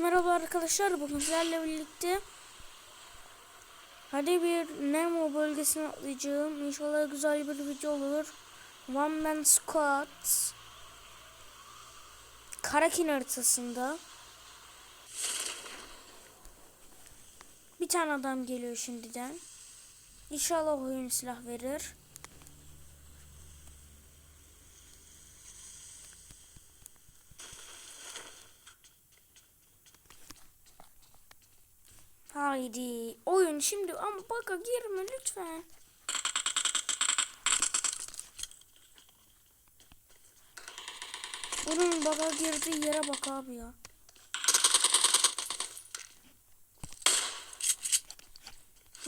Merhaba arkadaşlar bugün sizlerle birlikte Hadi bir Nemo bölgesine atlayacağım. İnşallah güzel bir video olur. One Man Squad. Karakin haritasında Bir tane adam geliyor şimdiden. İnşallah oyun silah verir Haydi oyun şimdi ama baka girme lütfen. Onun baka girdiği yere bak abi ya.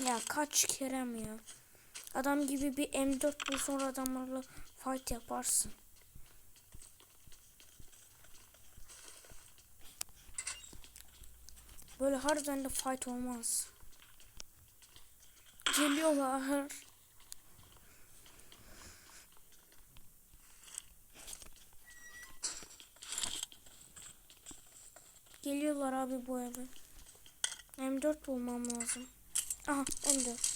Ya kaç kerem ya. Adam gibi bir M4 bul sonra adamlarla fight yaparsın. Böyle harbiden de fight olmaz. Geliyorlar. Geliyorlar abi bu eve. M4 bulmam lazım. Aha M4.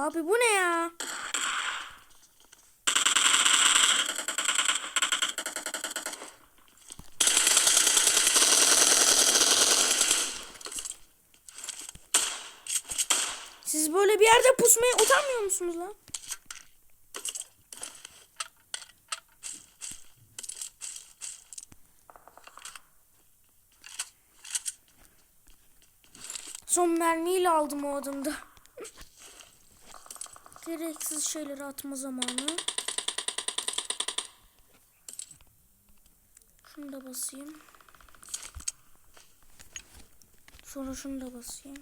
Abi bu ne ya? Siz böyle bir yerde pusmaya utanmıyor musunuz lan? Son mermiyle aldım o adımda. Gereksiz şeyleri atma zamanı. Şunu da basayım. Sonra şunu da basayım.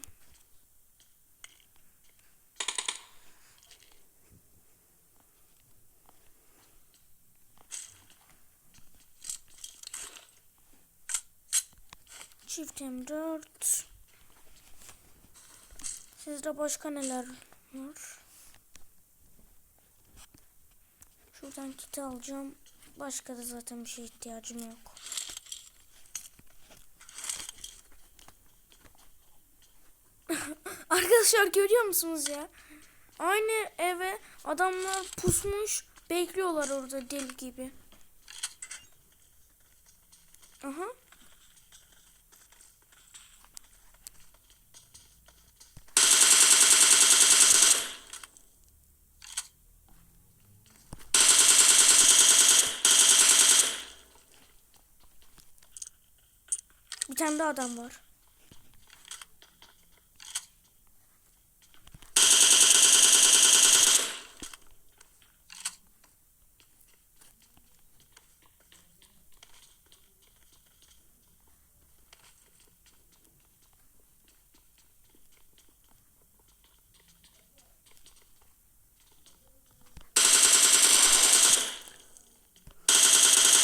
Çift M4. Sizde başka neler var? Şuradan kiti alacağım. Başka da zaten bir şey ihtiyacım yok. Arkadaşlar görüyor musunuz ya? Aynı eve adamlar pusmuş bekliyorlar orada deli gibi. Aha. Tane daha adam var.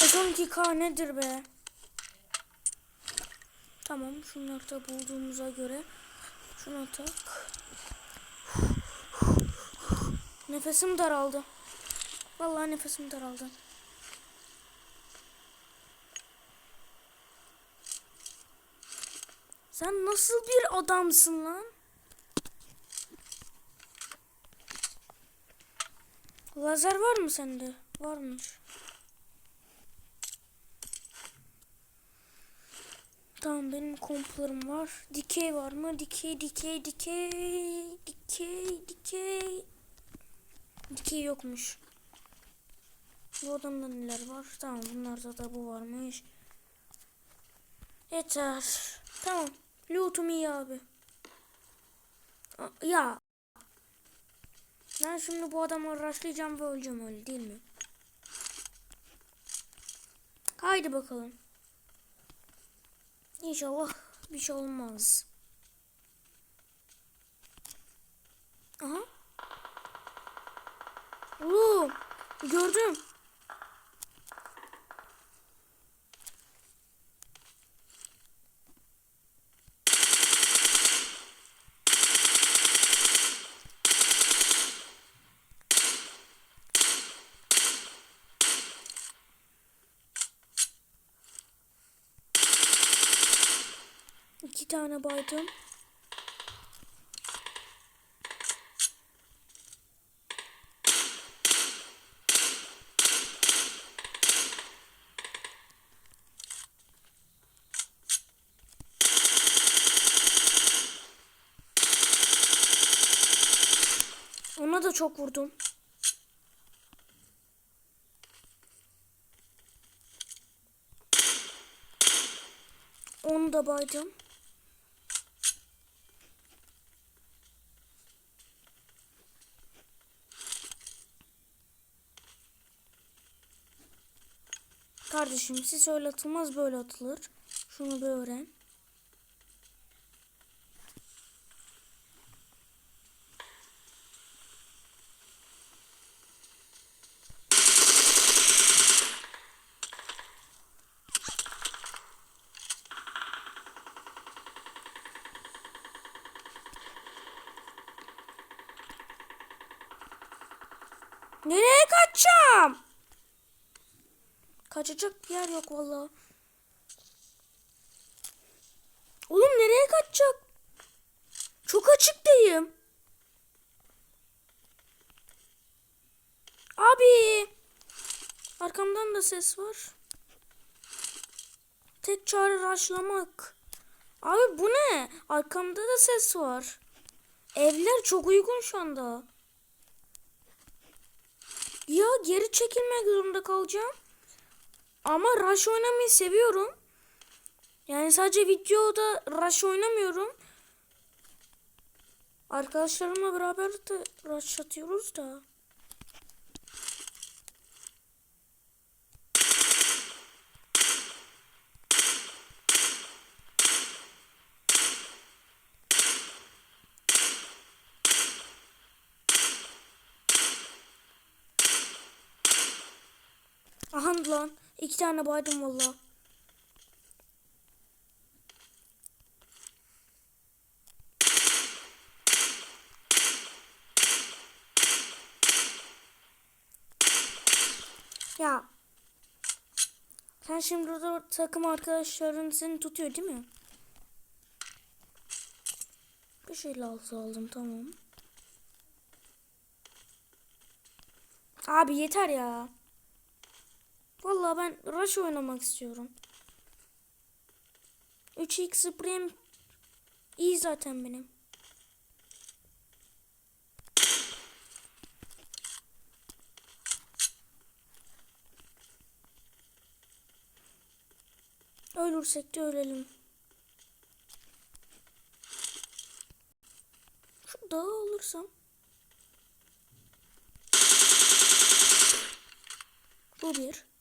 S12K nedir be? Tamam şunları da bulduğumuza göre şuna tak. Nefesim daraldı. Vallahi nefesim daraldı. Sen nasıl bir adamsın lan? Lazer var mı sende? Varmış. Tamam benim komplarım var. Dikey var mı? Dikey, dikey, dikey, dikey, dikey. Dikey yokmuş. Bu adamda neler var? Tamam bunlarda da bu varmış. Yeter. Tamam. Lootum iyi abi. Ya. Ben şimdi bu adamı rastlayacağım ve öleceğim öyle değil mi? Haydi bakalım. İnşallah bir şey olmaz. Aha. Oğlum gördüm. İki tane baydım. Ona da çok vurdum. Onu da baydım. Kardeşim siz öyle atılmaz böyle atılır. Şunu bir öğren. Nereye kaçacağım? Kaçacak bir yer yok vallahi. Oğlum nereye kaçacak? Çok açıktayım. Abi. Arkamdan da ses var. Tek çare raşlamak. Abi bu ne? Arkamda da ses var. Evler çok uygun şu anda. Ya geri çekilmek zorunda kalacağım. Ama Rush oynamayı seviyorum. Yani sadece videoda Rush oynamıyorum. Arkadaşlarımla beraber de Rush atıyoruz da. Aha lan. İki tane baydım valla. Ya. Sen şimdi orada takım arkadaşların seni tutuyor değil mi? Bir şeyle altı aldım tamam. Abi yeter ya. Vallahi ben Rush oynamak istiyorum. 3x Supreme iyi zaten benim. Ölürsek de ölelim. Şu dağı alırsam. Bu bir.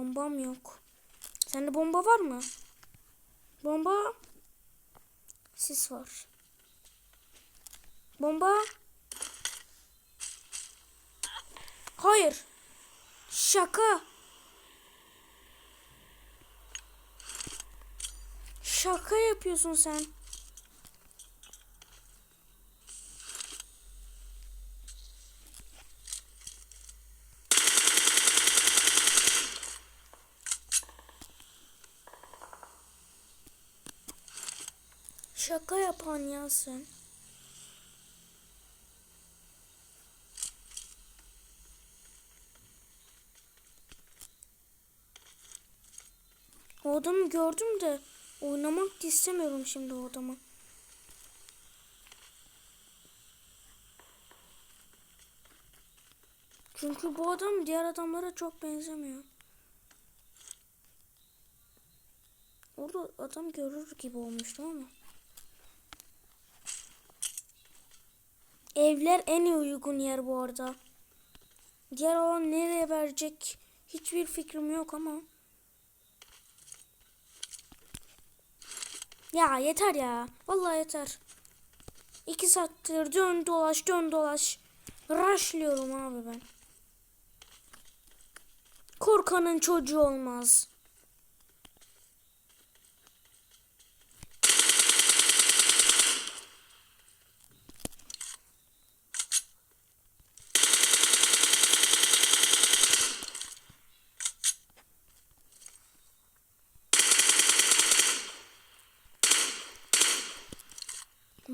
Bombam yok. Sende bomba var mı? Bomba. Sis var. Bomba. Hayır. Şaka. Şaka yapıyorsun sen. Şaka yapan ya sen. O adamı gördüm de Oynamak da istemiyorum şimdi o adamı. Çünkü bu adam diğer adamlara çok benzemiyor. Orada adam görür gibi olmuştu ama. Evler en uygun yer bu arada. Diğer alan nereye verecek hiçbir fikrim yok ama. Ya yeter ya. Vallahi yeter. İki saattir dön dolaş dön dolaş. Rushlıyorum abi ben. Korkanın çocuğu olmaz.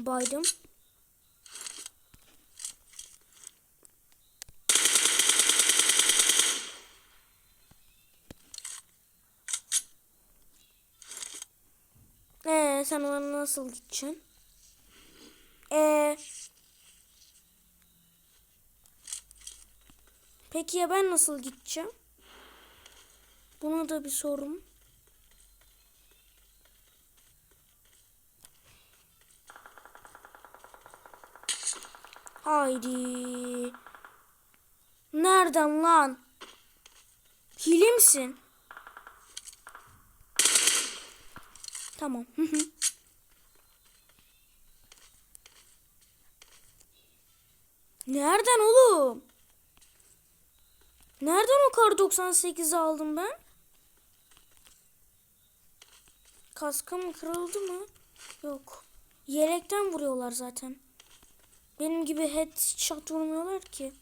Baydım. Ee, sen ona nasıl gideceksin? Ee, peki ya ben nasıl gideceğim? Buna da bir sorum. Haydi. Nereden lan? Hile misin? Tamam. Nereden oğlum? Nereden o kar 98'i aldım ben? Kaskım kırıldı mı? Yok. Yelekten vuruyorlar zaten. Benim gibi headshot vurmuyorlar ki.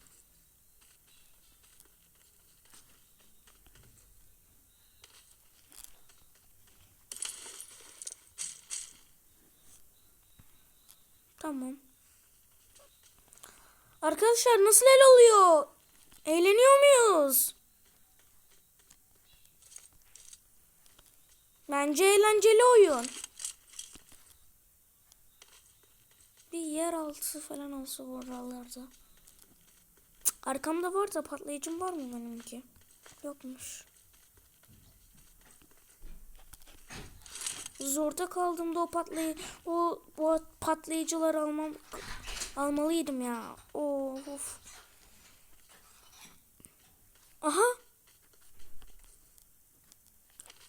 Tamam. Arkadaşlar nasıl el oluyor? Eğleniyor muyuz? Bence eğlenceli oyun. Bir yer altı falan olsa. Cık, Arkamda var da patlayıcım var mı benimki? Yokmuş. Zorda kaldığımda o patlay o bu patlayıcıları almam almalıydım ya. Of. Aha.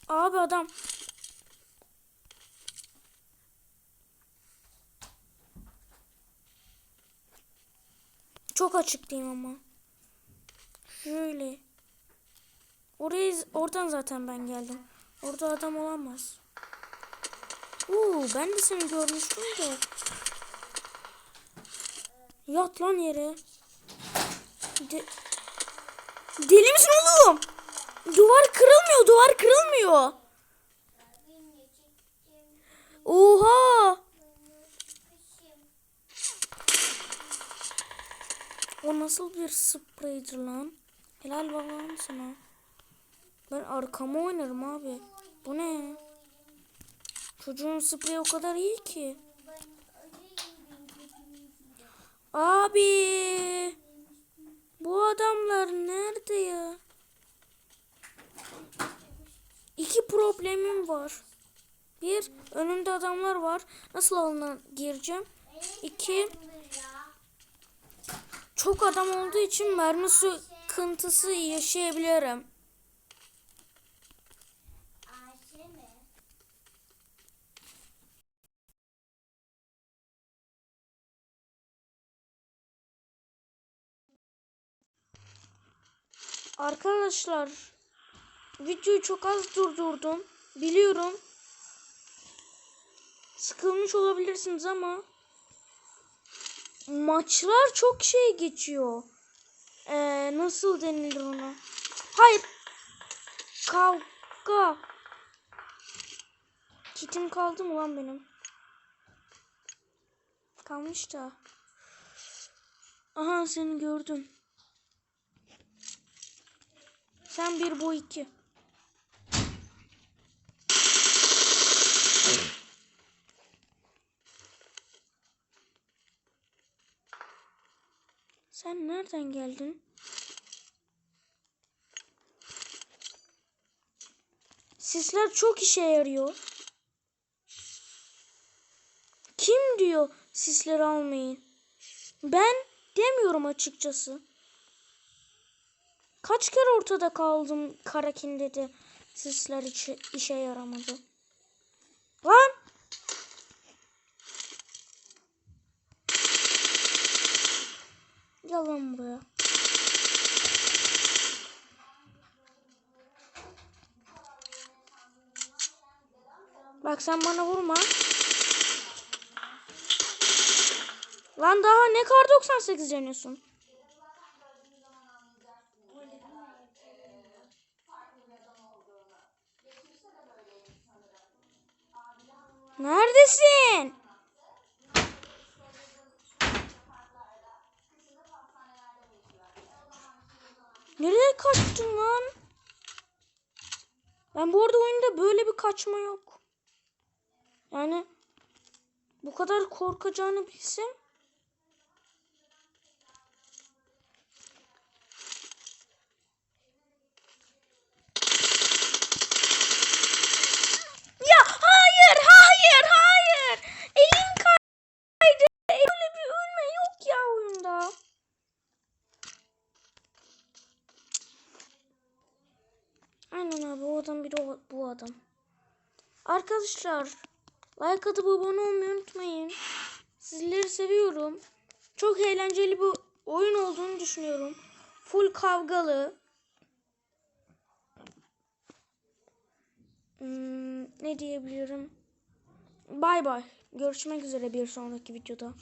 Abi adam. Çok açıktayım ama. Şöyle. Oraya oradan zaten ben geldim. Orada adam olamaz. Oo, ben de seni görmüştüm de. Yat lan yere. De Deli misin oğlum? Duvar kırılmıyor, duvar kırılmıyor. Oha! O nasıl bir spreydir lan? Helal bakalım sana. Ben arkama oynarım abi. Bu ne? Çocuğun spreyi o kadar iyi ki. Abi. Bu adamlar nerede ya? İki problemim var. Bir, önümde adamlar var. Nasıl alına gireceğim? İki, çok adam olduğu için mermi sıkıntısı yaşayabilirim. Arkadaşlar videoyu çok az durdurdum. Biliyorum. Sıkılmış olabilirsiniz ama maçlar çok şey geçiyor. Ee, nasıl denilir ona? Hayır. Kavga. Kitim kaldı mı lan benim? Kalmış da. Aha seni gördüm. Sen bir bu iki. Sen nereden geldin? Sisler çok işe yarıyor. Kim diyor sisleri almayın? Ben demiyorum açıkçası. Kaç kere ortada kaldım Karakin dedi. Sisler işe, yaramadı. Lan! Bak sen bana vurma. Lan daha ne kar 98 deniyorsun? Neredesin? Nereye kaçtın lan? Ben bu arada oyunda böyle bir kaçma yok. Yani bu kadar korkacağını bilsem. Aynen abi o adam bir o, bu adam. Arkadaşlar like atıp abone olmayı unutmayın. Sizleri seviyorum. Çok eğlenceli bir oyun olduğunu düşünüyorum. Full kavgalı. Hmm, ne diyebilirim? Bay bay. Görüşmek üzere bir sonraki videoda.